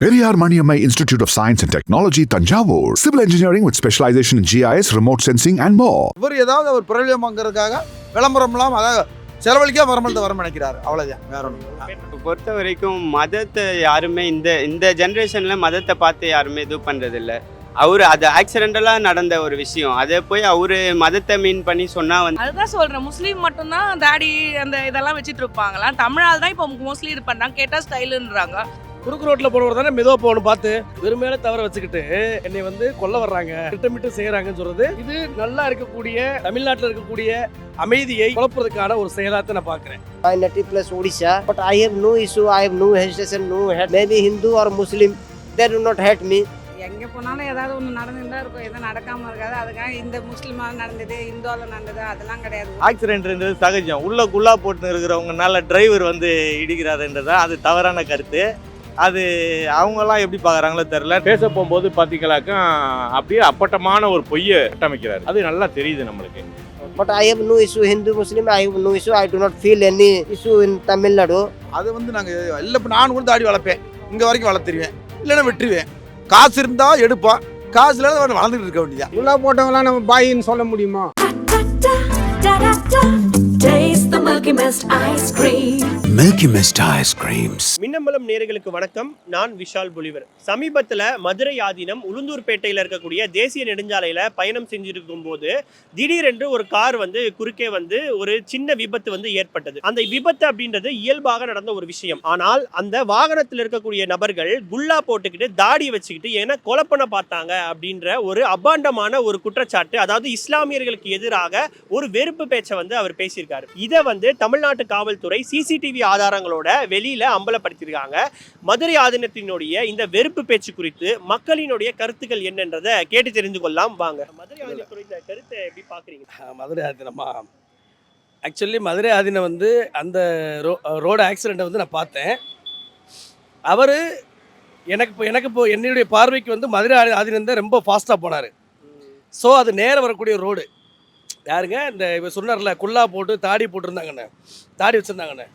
Maniammai Institute of Science and Technology, Tanjavur. Civil engineering with specialization in GIS, remote sensing, and more. இவர் ஏதாவது அவர் பிரபலியம் வாங்குறதுக்காக விளம்பரம்லாம் அதாவது செலவழிக்க வரமளத்தை வர நினைக்கிறாரு. அவ்வளோதான் வேற ஒன்றும் பொறுத்த வரைக்கும் மதத்தை யாருமே இந்த இந்த ஜென்ரேஷனில் மதத்தை பார்த்து யாருமே இது பண்ணுறதில்ல அவர் அது ஆக்சிடென்டலாக நடந்த ஒரு விஷயம். அதை போய் அவர் மதத்தை மீன் பண்ணி சொன்னால் வந்து அதுதான் சொல்றேன். முஸ்லீம் மட்டும்தான் தாடி அந்த இதெல்லாம் வச்சுட்டு இருப்பாங்களா தமிழால் தான் இப்போ மோஸ்ட்லி இது பண்றாங்க. கேட்டா ஸ்டைலுன்றாங்க குறுக்கு ரோட்ல போனவர் தானே மெதுவாக போகணும் பார்த்து. வெறுமையில தவற வச்சுக்கிட்டு என்னை வந்து கொல்ல வர்றாங்க. திட்டமிட்டு செய்யறாங்கன்னு சொல்றது. இது நல்லா இருக்கக்கூடிய தமிழ்நாட்டில் இருக்கக்கூடிய அமைதியை குழப்புறதுக்கான ஒரு செயலாத்தை நான் பார்க்கிறேன். My native place Odisha, but I have no issue. I have no hesitation, no hate. Maybe Hindu or Muslim, they do not hate me. எங்கே போனாலும் ஏதாவது ஒன்று நடந்துட்டு இருக்கும். எதுவும் நடக்காமல் இருக்காது. அதுக்காக இந்த முஸ்லீமால் நடந்தது இந்துவால் நடந்தது அதெல்லாம் கிடையாது. ஆக்சிடென்ட்ன்றது சகஜம். உள்ள குள்ளா போட்டு இருக்கிறவங்கனால டிரைவர் வந்து இடிக்கிறாருன்றது அது தவறான கருத்து. அது அவங்கெல்லாம் எப்படி பார்க்குறாங்களோ தெரில பேச போகும்போது பார்த்தீங்களாக்கா அப்படியே அப்பட்டமான ஒரு பொய்யை கட்டமைக்கிறார். அது நல்லா தெரியுது நம்மளுக்கு. But I have no issue. Hindu, Muslim, I have no issue. I do not feel any issue in Tamil Nadu. அது வந்து நாங்கள் இல்லை இப்போ நான் கூட தாடி வளர்ப்பேன். இங்கே வரைக்கும் வளர்த்துருவேன். இல்லைன்னா வெட்டுருவேன். காசு இருந்தால் எடுப்பான் காசு இல்லாத வளர்ந்துட்டு இருக்க வேண்டியதான் உள்ள போட்டவங்களாம் நம்ம பாயின்னு சொல்ல முடியுமா? Taste the Milky Mist ice cream. Milky Mist ice creams Minnambalam நேர்களுக்கு வணக்கம். நான் விஷால் புலிவர். சமீபத்தில் மதுரை ஆதீனம் உளுந்தூர்பேட்டையில் இருக்கக்கூடிய தேசிய நெடுஞ்சாலையில் பயணம் செஞ்சிருக்கும் போது திடீரென்று ஒரு கார் வந்து குறுக்கே வந்து ஒரு சின்ன விபத்து வந்து ஏற்பட்டது. அந்த விபத்து அப்படின்றது இயல்பாக நடந்த ஒரு விஷயம். ஆனால் அந்த வாகனத்தில் இருக்கக்கூடிய நபர்கள் குல்லா போட்டுக்கிட்டு தாடி வச்சுக்கிட்டு ஏன்னா கொலை பண்ண பார்த்தாங்க அப்படின்ற ஒரு அபாண்டமான ஒரு குற்றச்சாட்டு அதாவது இஸ்லாமியர்களுக்கு எதிராக ஒரு வெறுப்பு பேச்சை வந்து அவர் பேசியிருக்காரு. இதை வந்து தமிழ்நாட்டு காவல்துறை சிசிடிவி ஆதாரங்களோட வெளியில அம்பலப்படுத்தியிருக்காங்க. மதுரை ஆதீனத்தினுடைய இந்த வெறுப்பு பேச்சு குறித்து மக்களினுடைய கருத்துக்கள் என்னன்றதை கேட்டு தெரிந்து கொள்ளலாம். வாங்க. மதுரை ஆதீனத்துறை இந்த கருத்தை எப்படி பாக்குறீங்க அஹ் மதுரை ஆதீனமா? ஆக்சுவலி மதுரை ஆதீனம் வந்து அந்த ரோ ரோடு ஆக்சிடெண்ட்டை வந்து நான் பார்த்தேன். அவர் எனக்கு இப்போ எனக்கு இப்போ என்னுடைய பார்வைக்கு வந்து மதுரை ஆதி- ஆதீனம் தான் ரொம்ப ஃபாஸ்ட்டாக போனார். ஸோ அது நேர வரக்கூடிய ரோடு. யாருங்க? இந்த இவர் சொன்னார்ல குல்லா போட்டு தாடி போட்டிருந்தாங்கண்ணே தாடி வச்சுருந்தாங்கண்ணே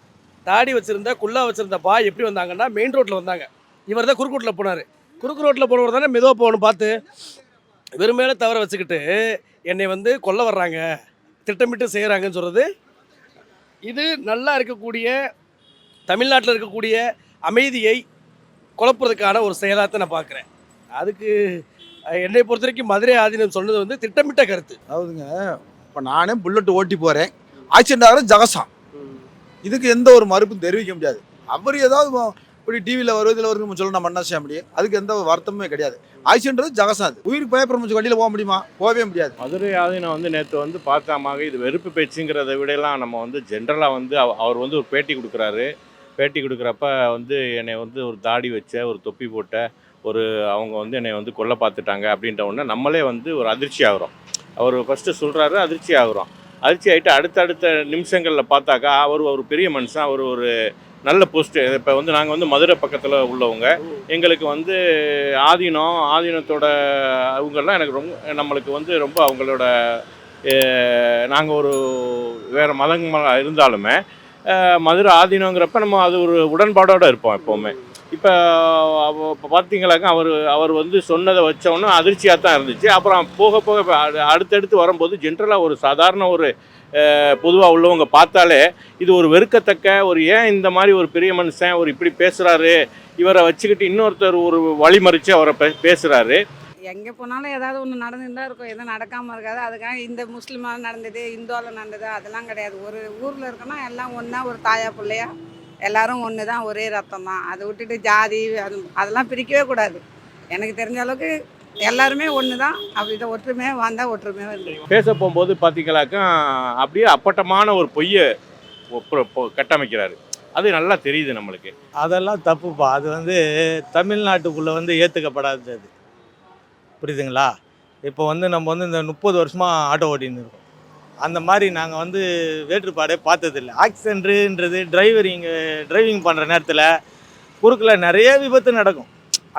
தாடி வச்சுருந்தா குல்லா வச்சுருந்த பா எப்படி வந்தாங்கன்னா மெயின் ரோட்டில் வந்தாங்க. இவர் தான் குறுக்கு ரோட்டில் போனார். குறுக்கு ரோட்டில் போனவர் தானே மெதுவாக போகணும் பார்த்து. வெறுமையில தவற வச்சுக்கிட்டு என்னை வந்து கொல்ல வர்றாங்க. திட்டமிட்டு செய்கிறாங்கன்னு சொல்கிறது இது நல்லா இருக்கக்கூடிய தமிழ்நாட்டில் இருக்கக்கூடிய அமைதியை குழப்புறதுக்கான ஒரு செயலாத்தை நான் பார்க்குறேன். அதுக்கு என்னை பொறுத்த வரைக்கும் மதுரை ஆதீனம் சொன்னது வந்து திட்டமிட்ட கருத்து. அதாவதுங்க இப்போ நானே புல்லட் ஓட்டி போகிறேன் ஆக்சிடென்ட் ஆகிற ஜகசான் இதுக்கு எந்த ஒரு மறுப்பும் தெரிவிக்க முடியாது. அவர் ஏதாவது இப்படி டிவியில் வருது இதில் வருது சொல்ல நம்ம என்ன செய்ய முடியும்? அதுக்கு எந்த வருத்தமே கிடையாது. ஆக்சிடென்ட் ஜகசாது உயிர் பயப்பட முடிச்சு வண்டியில் போக முடியுமா? போகவே முடியாது. மதுரை ஆதீனம் வந்து நேற்று வந்து பார்க்காம இது வெறுப்பு பேச்சுங்கிறத விடலாம். நம்ம வந்து ஜென்ரலாக வந்து அவ- அவர் வந்து ஒரு பேட்டி கொடுக்குறாரு. பேட்டி கொடுக்குறப்ப வந்து என்னை வந்து ஒரு தாடி வச்ச ஒரு தொப்பி போட்ட ஒரு அவங்க வந்து என்னை வந்து கொல்ல பார்த்துட்டாங்க அப்படின்ற உடனே நம்மளே வந்து ஒரு அதிர்ச்சி ஆகுறோம். அவர் ஃபஸ்ட்டு சொல்கிறாரு அதிர்ச்சி ஆகுறோம். அதிர்ச்சி ஆகிட்டு அடுத்தடுத்த நிமிஷங்களில் பார்த்தாக்கா அவர் ஒரு பெரிய மனுஷன் அவர் ஒரு நல்ல போஸ்ட் இப்போ வந்து நாங்கள் வந்து மதுரை பக்கத்தில் உள்ளவங்க. எங்களுக்கு வந்து ஆதீனம் ஆதீனத்தோட அவங்கெல்லாம் எனக்கு ரொம்ப நம்மளுக்கு வந்து ரொம்ப அவங்களோட நாங்கள் ஒரு வேறு மதங்களாக இருந்தாலுமே மதுரை ஆதீனங்கிறப்ப நம்ம அது ஒரு உடன்பாடோடு இருப்போம் எப்போவுமே. இப்போ பார்த்தீங்களாக்க அவர் அவர் வந்து சொன்னதை வச்சோன்னே அதிர்ச்சியாக தான் இருந்துச்சு. அப்புறம் போக போக அடு- அடுத்தடுத்து வரும்போது ஜென்ரலாக ஒரு சாதாரண ஒரு பொதுவாக உள்ளவங்க பார்த்தாலே இது ஒரு வெறுக்கத்தக்க ஒரு ஏன் இந்த மாதிரி ஒரு பெரிய மனுஷன் ஒரு இப்படி பேசுகிறாரு இவரை வச்சுக்கிட்டு இன்னொருத்தர் ஒரு வழிமறித்து அவரை பே பேசுகிறாரு எங்கே போனாலும் ஏதாவது ஒன்று நடந்துட்டு தான் இருக்கும். எதுவும் நடக்காமல் இருக்காது. அதுக்காக இந்த முஸ்லீமாக நடந்தது இந்துவாவில் நடந்தது அதெல்லாம் கிடையாது. ஒரு ஊரில் இருக்கோன்னா எல்லாம் ஒன்றா ஒரு தாயா பிள்ளையா எல்லாரும் ஒன்று தான் ஒரே ரத்தம் தான் அதை விட்டுட்டு ஜாதி அது அதெல்லாம் பிரிக்கவே கூடாது. எனக்கு தெரிஞ்ச அளவுக்கு எல்லாருமே ஒன்று தான் அப்படி தான் ஒற்றுமையாக வந்தால் ஒற்றுமையாக இருந்துக்கும் பேச போகும்போது பார்த்தீங்களாக்கா அப்படியே அப்பட்டமான ஒரு பொய்யை கட்டமைக்கிறாரு. அது நல்லா தெரியுது நம்மளுக்கு. அதெல்லாம் தப்புப்பா. அது வந்து தமிழ்நாட்டுக்குள்ளே வந்து ஏற்றுக்கப்படாதது புரியுதுங்களா? இப்போ வந்து நம்ம வந்து இந்த முப்பது வருஷமாக ஆட்டோ ஓட்டின்னு இருக்கோம். அந்த மாதிரி நாங்கள் வந்து வேற்றுப்பாடே பார்த்ததில்ல. ஆக்சிடென்ட்ன்றது இங்கே டிரைவிங் பண்ணுற நேரத்தில் குறுக்கில் நிறைய விபத்து நடக்கும்.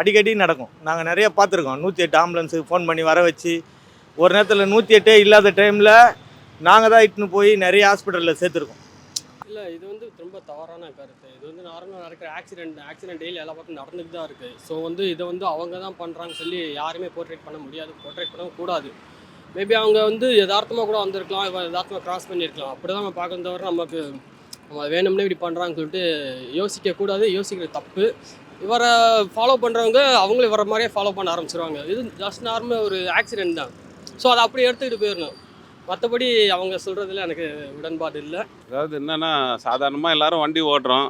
அடிக்கடி நடக்கும். நாங்கள் நிறைய பார்த்துருக்கோம். நூற்றி எட்டு ஆம்புலன்ஸுக்கு ஃபோன் பண்ணி வர வச்சு ஒரு நேரத்தில் நூற்றி எட்டே இல்லாத டைமில் நாங்கள் தான் இட்டுன்னு போய் நிறைய ஹாஸ்பிட்டலில் சேர்த்துருக்கோம். இல்லை இது வந்து ரொம்ப தவறான கருத்து. இது இது வந்து நார்மலாக நடக்கிற ஆக்சிடென்ட் ஆக்சிடென்ட் டெய்லி எல்லா பக்கம் நடந்துட்டு தான் இருக்குது ஸோ வந்து இதை வந்து அவங்க தான் பண்ணுறாங்கன்னு சொல்லி யாருமே போர்ட்ரேட் பண்ண முடியாது. போர்ட்ரேட் பண்ணவும் கூடாது. மேபி அவங்க வந்து யதார்த்தமாக கூட வந்திருக்கலாம் இவன் யதார்த்தமாக கிராஸ் பண்ணியிருக்கலாம் அப்படி தான் நம்ம பார்க்கணும் தவிர நமக்கு நம்ம வேணும்னே இப்படி பண்ணுறாங்கன்னு சொல்லிட்டு யோசிக்க கூடாது. யோசிக்கிறது தப்பு. இவரை ஃபாலோ பண்ணுறவங்க அவங்களும் இவரை மாதிரியே ஃபாலோ பண்ண ஆரம்பிச்சிருவாங்க. இது ஜஸ்ட் நார்மல் ஒரு ஆக்சிடென்ட் தான். ஸோ அதை அப்படியே எடுத்துக்கிட்டு போயிடணும். மற்றபடி அவங்க சொல்கிறதுல எனக்கு உடன்பாடு இல்லை. அதாவது என்னன்னா சாதாரணமாக எல்லாரும் வண்டி ஓட்டுறோம்.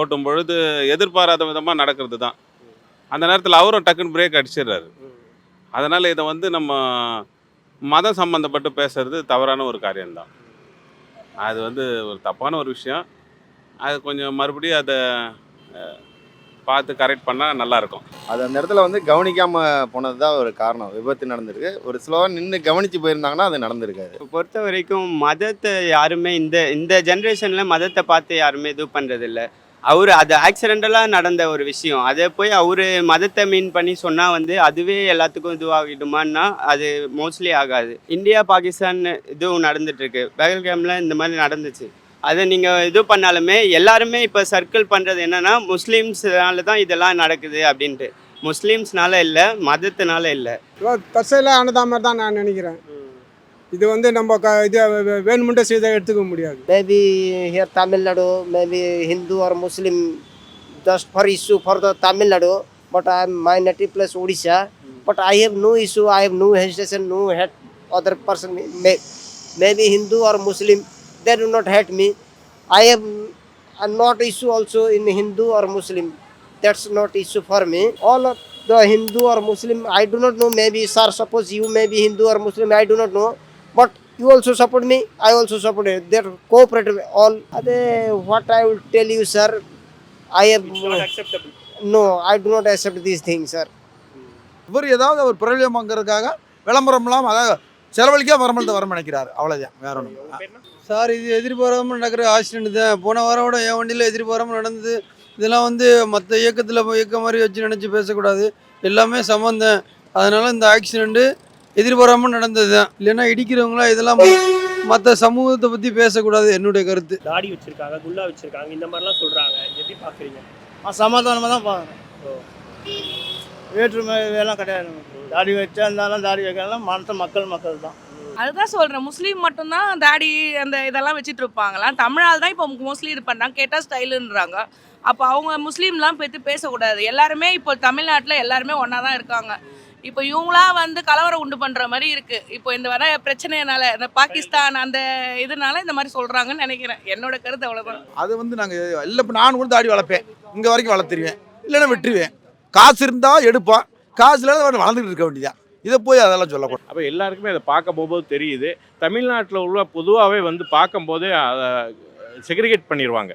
ஓட்டும் பொழுது எதிர்பாராத விதமாக நடக்கிறது தான். அந்த நேரத்தில் அவரும் டக்குன்னு பிரேக் அடிச்சிடுறாரு. அதனால் இதை வந்து நம்ம மதம் சம்மந்தப்பட்டு பேசுறது தவறான ஒரு காரியம்தான். அது வந்து ஒரு தப்பான ஒரு விஷயம். அது கொஞ்சம் மறுபடியும் அதை பார்த்து கரெக்ட் பண்ணால் நல்லாயிருக்கும். அது அந்த இடத்துல வந்து கவனிக்காம போனது தான் ஒரு காரணம். விபத்து நடந்திருக்கு. ஒரு ஸ்லோவாக நின்று கவனிச்சு போயிருந்தாங்கன்னா அது நடந்திருக்காது. இப்போ பொறுத்த வரைக்கும் மதத்தை யாருமே இந்த இந்த ஜென்ரேஷனில் மதத்தை பார்த்து யாருமே இது பண்ணுறதில்ல அவர் அது ஆக்சிடென்டலாக நடந்த ஒரு விஷயம். அதை போய் அவர் மதத்தை மீன் பண்ணி சொன்னால் வந்து அதுவே எல்லாத்துக்கும் இதுவாகிடுமான்னா அது மோஸ்ட்லி ஆகாது. இந்தியா பாகிஸ்தான் இதுவும் நடந்துட்டுருக்கு. பேகல்கேமில் இந்த மாதிரி நடந்துச்சு. அதை நீங்கள் இது பண்ணாலுமே எல்லாருமே இப்போ சர்க்கிள் பண்ணுறது என்னென்னா முஸ்லீம்ஸ்னால தான் இதெல்லாம் நடக்குது அப்படின்ட்டு. முஸ்லீம்ஸ்னால இல்லை மதத்தினால இல்லை. தற்செயலாக ஆனதா மாதிரி தான் நான் நினைக்கிறேன். இது வந்து நம்ம க இது வே- வேணுமெண்டே செய்த எடுத்துக்க முடியாது Maybe here Tamil Nadu, maybe Hindu or Muslim, just for issue for the Tamil Nadu. But I am my native place Odisha. But I have no issue. I have no hesitation. No hate other person. May, maybe Hindu or Muslim, they do not hate me. I have a not issue also in Hindu or Muslim. That's not issue for me. All of the Hindu or Muslim, I do not know. Maybe sir, suppose you may be Hindu or Muslim, I do not know. You also support me, I also support you. They're cooperative. All other what I will tell you, sir. I have It's not acceptable. no, I do not accept these things, sir. இவர் ஏதாவது அவர் பிரபலியமாங்கிறதுக்காக விளம்பரம்லாம் அதாவது செலவழிக்க வரமளத்தை வரம் நினைக்கிறாரு அவ்வளோதான் வேற ஒன்றும்? Sir இது எதிர்பாராமல் நடக்கிற ஆக்சிடென்ட் தான் போன வாரம் கூட என் வண்டியில் எதிர்பாராமல் நடந்தது இதெல்லாம் வந்து மற்ற இயக்கத்தில் இயக்க மாதிரி வச்சு நினச்சி பேசக்கூடாது எல்லாமே சம்மந்தம் அதனால இந்த ஆக்சிடெண்ட்டு எதிர்பாராமல் நடந்தது தான் இல்லைன்னா இடிக்கிறவங்களாம் இதெல்லாம் மற்ற சமூகத்தை பற்றி பேசக்கூடாது என்னுடைய கருத்து. தாடி வச்சிருக்காங்க குல்லா வச்சிருக்காங்க இந்த மாதிரிலாம் சொல்றாங்க. எப்படி பாக்குறீங்க? சமாதானமாக தான் பார்க்குறேன் வேற்றுமை இதெல்லாம் கிடையாது. தாடி வச்சா இருந்தாலும் தாடி வைக்கலாம் மற்ற மக்கள் மக்கள் தான். அதுதான் சொல்றேன். முஸ்லீம் மட்டும்தான் தாடி அந்த இதெல்லாம் வச்சுட்டு இருப்பாங்களாம் தமிழால் தான் இப்போ மோஸ்ட்லி இது பண்ணுறாங்க கேட்டால் ஸ்டைலுன்றாங்க. அப்போ அவங்க முஸ்லீம்லாம் பற்றி பேசக்கூடாது. எல்லாருமே இப்போ தமிழ்நாட்டில் எல்லாருமே ஒன்றா தான் இருக்காங்க. இப்போ இவங்களா வந்து கலவரம் உண்டு பண்ணுற மாதிரி இருக்கு. இப்போ இந்த வர பிரச்சனைனால இந்த பாகிஸ்தான் அந்த இதனால இந்த மாதிரி சொல்கிறாங்கன்னு நினைக்கிறேன். என்னோட கருத்து அவ்வளோதான் அது வந்து நாங்கள் இல்லை இப்போ நான் கூட தாடி வளர்ப்பேன். இங்கே வரைக்கும் வளர்த்துருவேன். இல்லைன்னா விட்டுருவேன். காசு இருந்தால் எடுப்பான் காசு இல்லாத வளர்ந்துட்டு இருக்க வேண்டியதான் இதை போய் அதெல்லாம் சொல்லக்கூடாது. அப்போ எல்லாருக்குமே அதை பார்க்க போகும்போது தெரியுது. தமிழ்நாட்டில் உள்ள பொதுவாகவே வந்து பார்க்கும்போதே அதை செக்ரிகேட் பண்ணிடுவாங்க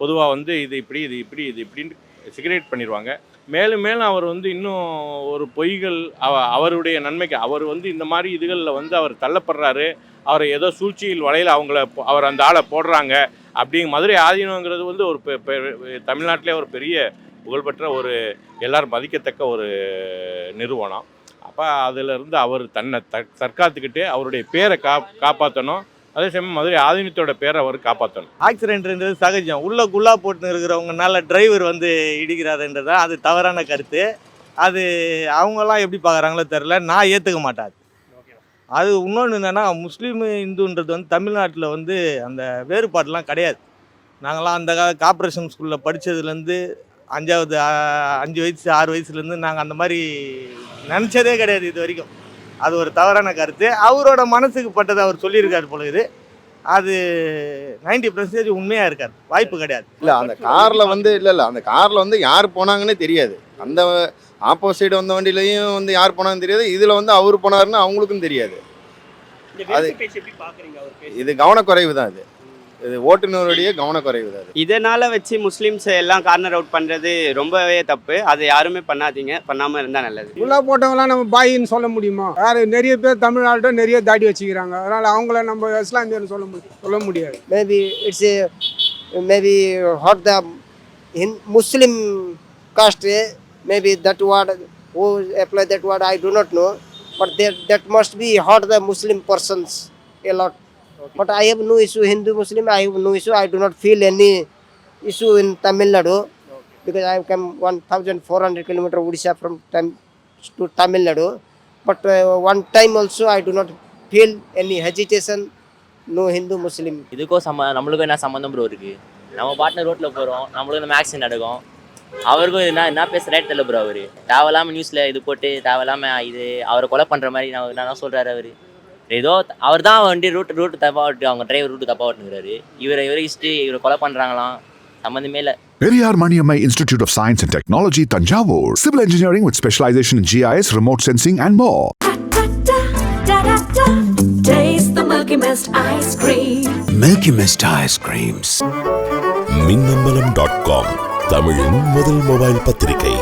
பொதுவாக வந்து இது இப்படி இது இப்படி இது இப்படின்னு செக்ரிகேட் பண்ணிடுவாங்க மேலும் மேலும் அவர் வந்து இன்னும் ஒரு பொய்கள் அவ அவருடைய நன்மைக்கு அவர் வந்து இந்த மாதிரி இதுகளில் வந்து அவர் தள்ளப்படுறாரு. அவரை ஏதோ சூழ்ச்சியில் வலையில் அவங்கள அவர் அந்த ஆளை போடுறாங்க. அப்படிங்க மதுரை ஆதீனங்கிறது வந்து ஒரு பெ- தமிழ்நாட்டிலே ஒரு பெரிய புகழ்பெற்ற ஒரு எல்லாரும் மதிக்கத்தக்க ஒரு நிறுவனம். அப்போ அதிலிருந்து அவர் தன்னை த தற்காத்துக்கிட்டு அவருடைய பேரை கா காப்பாற்றணும் அதே சமயம் மதுரை ஆதீனத்தோட பேரை அவர் காப்பாற்றணும் ஆக்சிடென்ட்ன்றது சகஜம். உள்ள குல்லா போட்டு இருக்கிறவங்கனால டிரைவர் வந்து இடிக்கிறாருன்றது அது தவறான கருத்து. அது அவங்கெல்லாம் எப்படி பார்க்குறாங்களோ தெரில நான் ஏற்றுக்க மாட்டாது. அது இன்னொன்று என்னென்னா முஸ்லீம் இந்துன்றது வந்து தமிழ்நாட்டில் வந்து அந்த வேறுபாடெலாம் கிடையாது. நாங்களாம் அந்த கால கார்ப்பரேஷன் ஸ்கூலில் படித்ததுலேருந்து அஞ்சாவது அஞ்சு வயசு ஆறு வயசுலேருந்து நாங்கள் அந்த மாதிரி நினச்சதே கிடையாது இது வரைக்கும். அது ஒரு தவறான கருத்து. அவரோட மனசுக்கு பட்டதை அவர் சொல்லியிருக்காரு போல இது. அது நைன்டி பர்சன்டேஜ் உண்மையாக இருக்காது. வாய்ப்பு கிடையாது. இல்லை அந்த காரில் வந்து இல்லை இல்லை அந்த காரில் வந்து யார் போனாங்கன்னே தெரியாது. அந்த ஆப்போசிட் வந்த வண்டியிலையும் வந்து யார் போனாங்கன்னு தெரியாது. இதில் வந்து அவர் போனாருன்னு அவங்களுக்கும் தெரியாது. இந்த வெறுப்பு பேச்சு எப்படி பாக்குறீங்க? அவர் பேசி இது கவனக்குறைவு தான் இது. இது ஓட்டுநருடைய கவனக்குறைவு தான் இது. இதனால வச்சு முஸ்லீம்ஸை எல்லாம் கார்னர் அவுட் பண்ணுறது ரொம்பவே தப்பு. அதை யாருமே பண்ணாதீங்க. பண்ணாமல் இருந்தால் நல்லது. உள்ள போட்டவங்களாம் நம்ம பாயின்னு சொல்ல முடியுமா? வேற நிறைய பேர் தமிழ்நாட்டில் நிறைய தாடி வச்சுக்கிறாங்க. அதனால அவங்கள நம்ம இஸ்லாமியர்னு சொல்ல முடியும் சொல்ல முடியாது. Maybe it's a maybe what the in Muslim caste. Maybe that word who apply that word I do not know, but that that must be hurt the Muslim persons a lot. But I have no issue Hindu Muslim. I have no issue. I do not feel any issue in Tamil Nadu because I come 1,400 kilometer Odisha from Tam- to Tamil Nadu. But uh, one time also I do not feel any hesitation, no Hindu Muslim. இதுக்கும் சம்ம நம்மளுக்கும் என்ன சம்மந்தம் bro இருக்கு நம்ம பாட்டின ரோட்டில் போகிறோம் நம்மளுக்கும் இந்த ஆக்சிடென்ட் நடக்கும் அவருக்கும் என்ன என்ன பேசுகிறேன் தெரியல ப்ரோ அவர் தேவையில்லாமல் நியூஸில் இது போட்டு தேவையில்லாமல் இது அவரை கொலை பண்ணுற மாதிரி நான் என்ன சொல்கிறாரு அவர் ஏதோ அவர் தான் வண்டி ரூட் ரூட் தப்பாக ஓட்டு அவங்க டிரைவர் ரூட்டு தப்பாக ஓட்டுங்கிறாரு இவரை இவரை ஹிஸ்ட்ரி இவரை கொலை பண்ணுறாங்களாம் சம்மந்தமே இல்லை Periyar Maniamai Institute of Science and Technology, Tanjavur. Civil engineering with specialization in GIS, remote sensing, and more. Da da da. Taste the Milky Mist ice cream. Milky Mist ice creams Minnambalam dot com தமிழின் முதல் mobile பத்திரிகை